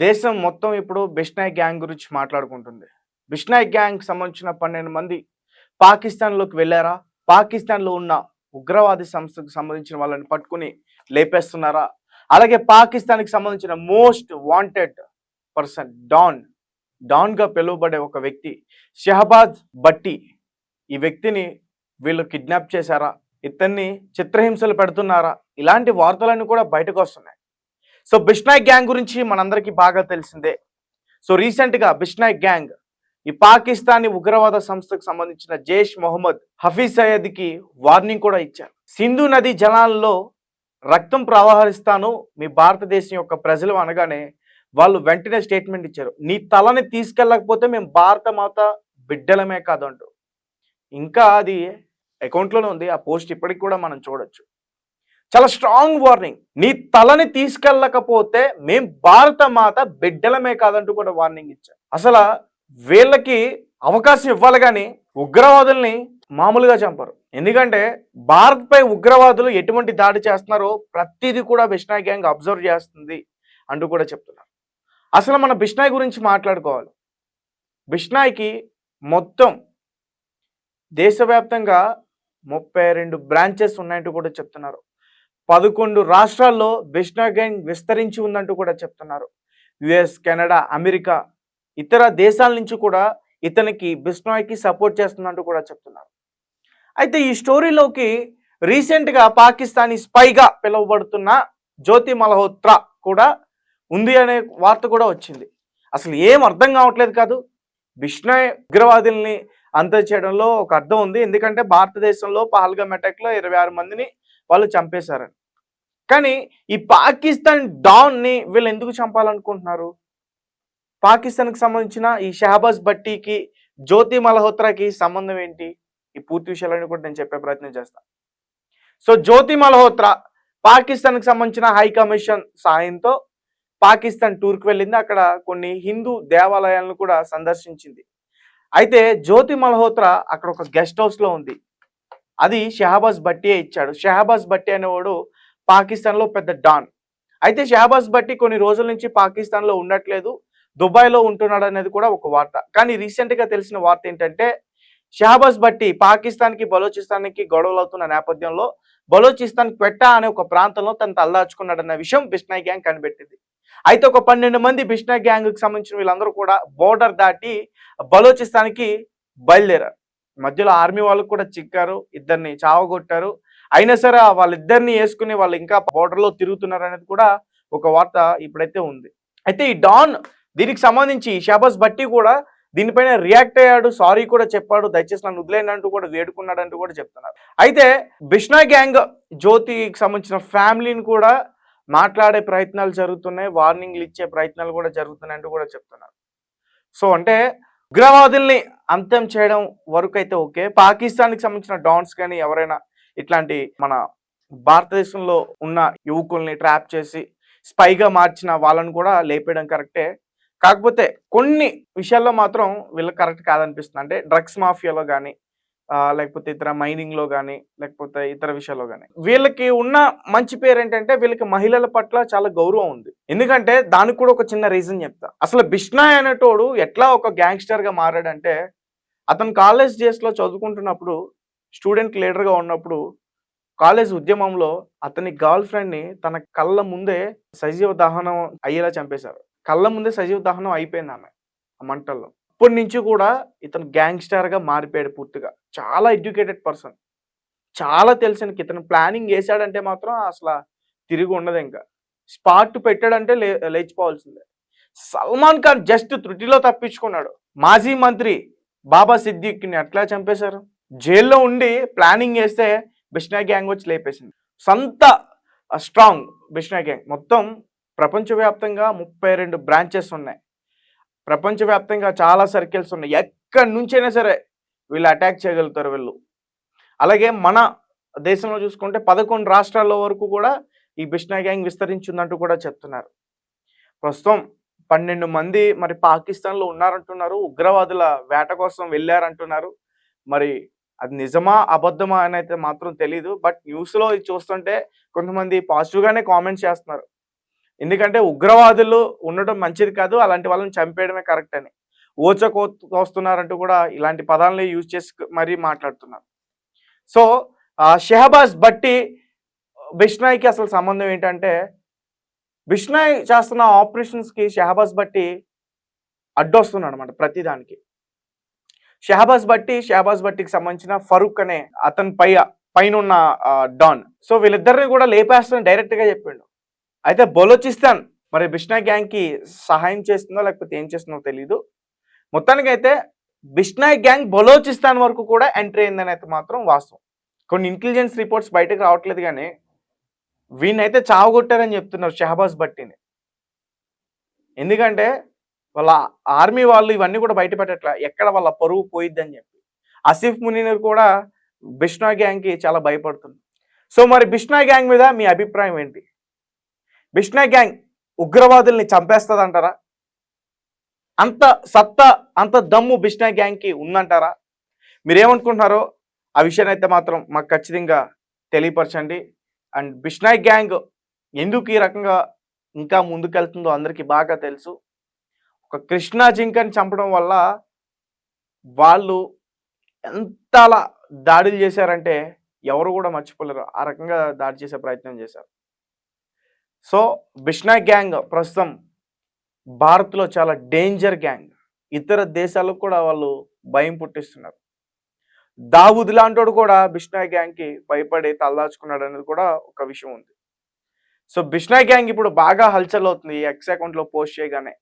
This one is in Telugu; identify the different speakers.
Speaker 1: దేశం మొత్తం ఇప్పుడు బిష్నాయ్ గ్యాంగ్ గురించి మాట్లాడుకుంటుంది. బిష్నాయ్ గ్యాంగ్ సంబంధించిన పన్నెండు మంది పాకిస్తాన్లోకి వెళ్ళారా? పాకిస్తాన్లో ఉన్న ఉగ్రవాది సంస్థకు సంబంధించిన వాళ్ళని పట్టుకుని లేపేస్తున్నారా? అలాగే పాకిస్తాన్కి సంబంధించిన మోస్ట్ వాంటెడ్ పర్సన్ డాన్ డాన్గా పిలువబడే ఒక వ్యక్తి షహబాజ్ బట్టి ఈ వ్యక్తిని వీళ్ళు కిడ్నాప్ చేశారా? ఇతన్ని చిత్రహింసలు పెడుతున్నారా? ఇలాంటి వార్తలన్నీ కూడా బయటకు వస్తున్నాయి. సో బిష్నాయ్ గ్యాంగ్ గురించి మనందరికీ బాగా తెలిసిందే. సో రీసెంట్గా బిష్నాయ్ గ్యాంగ్ ఈ పాకిస్తానీ ఉగ్రవాద సంస్థకు సంబంధించిన జైష్ మొహమ్మద్ హఫీజ్ సయ్యద్కి వార్నింగ్ కూడా ఇచ్చారు. సింధు నది జలాల్లో రక్తం ప్రవహరిస్తాను మీ భారతదేశం యొక్క ప్రజలు అనగానే వాళ్ళు వెంటనే స్టేట్మెంట్ ఇచ్చారు. నీ తలని తీసుకెళ్ళకపోతే మేము భారత మాత బిడ్డలమే కాదంటూ. ఇంకా అది అకౌంట్లోనే ఉంది ఆ పోస్ట్ ఇప్పటికి కూడా మనం చూడొచ్చు. చాలా స్ట్రాంగ్ వార్నింగ్ నీ తలని తీసుకెళ్ళకపోతే మేం భారత మాత బిడ్డలమే కాదంటూ కూడా వార్నింగ్ ఇచ్చాం అసలు వీళ్ళకి అవకాశం ఇవ్వాలి కానీ ఉగ్రవాదుల్ని మామూలుగా చంపరు. ఎందుకంటే భారత్పై ఉగ్రవాదులు ఎటువంటి దాడి చేస్తున్నారో ప్రతిదీ కూడా బిష్నాయ్ గ్యాంగ్ అబ్జర్వ్ చేస్తుంది అంటూ కూడా చెప్తున్నారు. అసలు మన బిష్నాయ్ గురించి మాట్లాడుకోవాలి. బిష్నాయ్కి మొత్తం దేశవ్యాప్తంగా ముప్పై రెండు బ్రాంచెస్ ఉన్నాయంటూ కూడా చెప్తున్నారు. పదకొండు రాష్ట్రాల్లో బిష్నాయ్ గ్యాంగ్ విస్తరించి ఉందంటూ కూడా చెప్తున్నారు. యుఎస్ కెనడా అమెరికా ఇతర దేశాల నుంచి కూడా ఇతనికి బిష్నాయ్కి సపోర్ట్ చేస్తుందంటూ కూడా చెప్తున్నారు. అయితే ఈ స్టోరీలోకి రీసెంట్గా పాకిస్తానీ స్పైగా పిలువబడుతున్న జ్యోతి మల్హోత్రా కూడా ఉంది అనే వార్త కూడా వచ్చింది. అసలు ఏం అర్థం కావట్లేదు కాదు. బిష్నాయ్ ఉగ్రవాదుల్ని అంత చేయడంలో ఒక అర్థం ఉంది. ఎందుకంటే భారతదేశంలో పహల్గమ్ అటాక్లో ఇరవై ఆరు మందిని వాళ్ళు చంపేశారని. కానీ ఈ పాకిస్తాన్ డాన్ని వీళ్ళు ఎందుకు చంపాలనుకుంటున్నారు? పాకిస్తాన్కి సంబంధించిన ఈ షహబాజ్ భట్టీకి జ్యోతి మల్హోత్రాకి సంబంధం ఏంటి? ఈ పూర్తి విషయాలన్నీ కూడా నేను చెప్పే ప్రయత్నం చేస్తాను సో జ్యోతి మల్హోత్రా పాకిస్తాన్కి సంబంధించిన హై కమిషన్ సాయంతో పాకిస్తాన్ టూర్కి వెళ్ళింది. అక్కడ కొన్ని హిందూ దేవాలయాలను కూడా సందర్శించింది. అయితే జ్యోతి మల్హోత్రా అక్కడ ఒక గెస్ట్ హౌస్లో ఉంది. అది షహబాజ్ భట్టియే ఇచ్చాడు. షహబాజ్ భట్టి అనేవాడు పాకిస్తాన్లో పెద్ద డాన్. అయితే షహబాజ్ భట్టి కొన్ని రోజుల నుంచి పాకిస్తాన్లో ఉండట్లేదు. దుబాయ్లో ఉంటున్నాడు అనేది కూడా ఒక వార్త. కానీ రీసెంట్గా తెలిసిన వార్త ఏంటంటే షహబాజ్ భట్టి పాకిస్తాన్కి బలోచిస్తాన్కి గొడవలు అవుతున్న నేపథ్యంలో బలోచిస్తాన్ క్వెట్టా అనే ఒక ప్రాంతంలో తను తల్లాచుకున్నాడన్న విషయం బిష్నాయ్ గ్యాంగ్ కనిపెట్టింది. అయితే ఒక పన్నెండు మంది బిష్నాయ్ గ్యాంగ్కి సంబంధించిన వీళ్ళందరూ కూడా బోర్డర్ దాటి బలోచిస్తాన్కి బయలుదేరారు. మధ్యలో ఆర్మీ వాళ్ళకు కూడా చిక్కారు ఇద్దరిని చావగొట్టారు. అయినా సరే వాళ్ళిద్దరిని వేసుకుని వాళ్ళు ఇంకా బోర్డర్లో తిరుగుతున్నారు అనేది కూడా ఒక వార్త ఇప్పుడైతే ఉంది. అయితే ఈ డాన్ దీనికి సంబంధించి షాబాజ్ భట్టి కూడా దీనిపైన రియాక్ట్ అయ్యాడు సారీ కూడా చెప్పాడు. దయచేసి నన్ను వదిలేయండి అంటూ కూడా వేడుకున్నాడు అంటూ కూడా చెప్తున్నారు. అయితే బిష్నా గ్యాంగ్ జ్యోతికి సంబంధించిన ఫ్యామిలీని కూడా మాట్లాడే ప్రయత్నాలు జరుగుతున్నాయి వార్నింగ్లు ఇచ్చే ప్రయత్నాలు కూడా జరుగుతున్నాయి అంటూ కూడా చెప్తున్నారు. సో అంటే ఉగ్రవాదుల్ని అంతం చేయడం వరకు అయితే ఓకే. పాకిస్తాన్కి సంబంధించిన డాన్స్ కానీ ఎవరైనా ఇట్లాంటి మన భారతదేశంలో ఉన్న యువకుల్ని ట్రాప్ చేసి స్పైగా మార్చిన వాళ్ళని కూడా లేపేయడం కరెక్టే. కాకపోతే కొన్ని విషయాల్లో మాత్రం వీళ్ళకి కరెక్ట్ కాదనిపిస్తుంది. అంటే డ్రగ్స్ మాఫియాలో కానీ లేకపోతే ఇతర మైనింగ్లో కానీ లేకపోతే ఇతర విషయాల్లో కానీ వీళ్ళకి ఉన్న మంచి పేరు ఏంటంటే వీళ్ళకి మహిళల పట్ల చాలా గౌరవం ఉంది. ఎందుకంటే దానికి కూడా ఒక చిన్న రీజన్ చెప్తా. అసలు బిష్నాయ్ అనేటోడు ఎట్లా ఒక గ్యాంగ్స్టర్గా మారాడంటే అతను కాలేజ్ డేస్లో చదువుకుంటున్నప్పుడు స్టూడెంట్ లీడర్గా ఉన్నప్పుడు కాలేజ్ ఉద్యమంలో అతని గర్ల్ ఫ్రెండ్ని తన కళ్ళ ముందే సజీవ దహనం అయ్యేలా చంపేశారు. కళ్ళ ముందే సజీవ దహనం అయిపోయింది ఆమె ఆ మంటల్లో. అప్పటి నుంచి కూడా ఇతను గ్యాంగ్స్టర్గా మారిపోయాడు పూర్తిగా. చాలా ఎడ్యుకేటెడ్ పర్సన్ చాలా తెలిసిన ఇతను ప్లానింగ్ వేసాడంటే మాత్రం అసలు తిరిగి ఉండదు ఇంకా. స్పాట్ పెట్టాడంటే లే లేచిపోవాల్సిందే. సల్మాన్ ఖాన్ జస్ట్ త్రుటిలో తప్పించుకున్నాడు. మాజీ మంత్రి బాబా సిద్దిక్ని ఎట్లా చంపేశారు? జైల్లో ఉండి ప్లానింగ్ వేస్తే బిష్నా గ్యాంగ్ వచ్చి లేపేసింది. సొంత స్ట్రాంగ్ బిష్నా గ్యాంగ్ మొత్తం ప్రపంచవ్యాప్తంగా ముప్పై రెండు బ్రాంచెస్ ఉన్నాయి. ప్రపంచవ్యాప్తంగా చాలా సర్కిల్స్ ఉన్నాయి. ఎక్కడి నుంచైనా సరే వీళ్ళు అటాక్ చేయగలుగుతారు వీళ్ళు. అలాగే మన దేశంలో చూసుకుంటే పదకొండు రాష్ట్రాల్లో వరకు కూడా ఈ బిష్నా గ్యాంగ్ విస్తరించిందంటూ కూడా చెప్తున్నారు. ప్రస్తుతం పన్నెండు మంది మరి పాకిస్తాన్లో ఉన్నారంటున్నారు. ఉగ్రవాదుల వేట కోసం వెళ్ళారంటున్నారు. మరి అది నిజమా అబద్ధమా అని అయితే మాత్రం తెలీదు. బట్ న్యూస్లో ఇది చూస్తుంటే కొంతమంది పాజిటివ్గానే కామెంట్స్ చేస్తున్నారు. ఎందుకంటే ఉగ్రవాదులు ఉండడం మంచిది కాదు అలాంటి వాళ్ళని చంపేయడమే కరెక్ట్ అని. ఓచ కోస్తున్నారంటూ కూడా ఇలాంటి పదాలని యూజ్ చేసి మరీ మాట్లాడుతున్నారు. సో షెహబాజ్ బట్టి బిష్నాయ్కి అసలు సంబంధం ఏంటంటే బిష్నాయ్ చేస్తున్న ఆపరేషన్స్కి షెహబాజ్ బట్టి అడ్డొస్తున్నాడు అనమాట ప్రతిదానికి. షహబాజ్ బట్టి షహబాజ్ బట్టికి సంబంధించిన ఫరూక్ అనే అతని పై పైన ఉన్న డాన్. సో వీళ్ళిద్దరిని కూడా లేపేస్తాను డైరెక్ట్గా చెప్పిండు. అయితే బలోచిస్తాన్ మరి బిష్నా గ్యాంగ్కి సహాయం చేస్తుందో లేకపోతే ఏం చేస్తుందో తెలియదు మొత్తానికి అయితే బిష్నాయ్ గ్యాంగ్ బలోచిస్తాన్ వరకు కూడా ఎంట్రీ అయిందని అయితే మాత్రం వాస్తవం. కొన్ని ఇంటెలిజెన్స్ రిపోర్ట్స్ బయటకు రావట్లేదు కానీ వీణైతే చావగొట్టారని చెప్తున్నారు షహబాజ్ బట్టిని ఎందుకంటే వాళ్ళ ఆర్మీ వాళ్ళు ఇవన్నీ కూడా బయట పెట్టట్లా ఎక్కడ వాళ్ళ పరువు పోయిద్దని చెప్పి. ఆసిఫ్ మునీర్ కూడా బిష్నా గ్యాంగ్కి చాలా భయపడుతుంది సో మరి బిష్నా గ్యాంగ్ మీద మీ అభిప్రాయం ఏంటి? బిష్నా గ్యాంగ్ ఉగ్రవాదుల్ని చంపేస్తుందంటారా? అంత సత్తా అంత దమ్ము బిష్నా గ్యాంగ్కి ఉందంటారా? మీరేమనుకుంటున్నారో? ఆ విషయాన్ని అయితే మాత్రం మాకు ఖచ్చితంగా తెలియపరచండి. అండ్ బిష్నాయ్ గ్యాంగ్ ఎందుకు ఈ రకంగా ఇంకా ముందుకెళ్తుందో అందరికీ బాగా తెలుసు. ఒక కృష్ణా జింకని చంపడం వల్ల వాళ్ళు ఎంతలా దాడులు చేశారంటే ఎవరు కూడా మర్చిపోలేరు. ఆ రకంగా దాడి చేసే ప్రయత్నం చేశారు. సో బిష్నా గ్యాంగ్ ప్రస్తుతం భారత్లో చాలా డేంజర్ గ్యాంగ్ ఇతర దేశాలకు కూడా వాళ్ళు భయం పుట్టిస్తున్నారు. దావుద్ లాంటోడు కూడా బిష్నా గ్యాంగ్కి భయపడి తలదాచుకున్నాడు అనేది కూడా ఒక విషయం ఉంది. సో బిష్నా గ్యాంగ్ ఇప్పుడు బాగా హల్చల్ అవుతుంది ఎక్స్ అకౌంట్లో పోస్ట్ చేయగానే.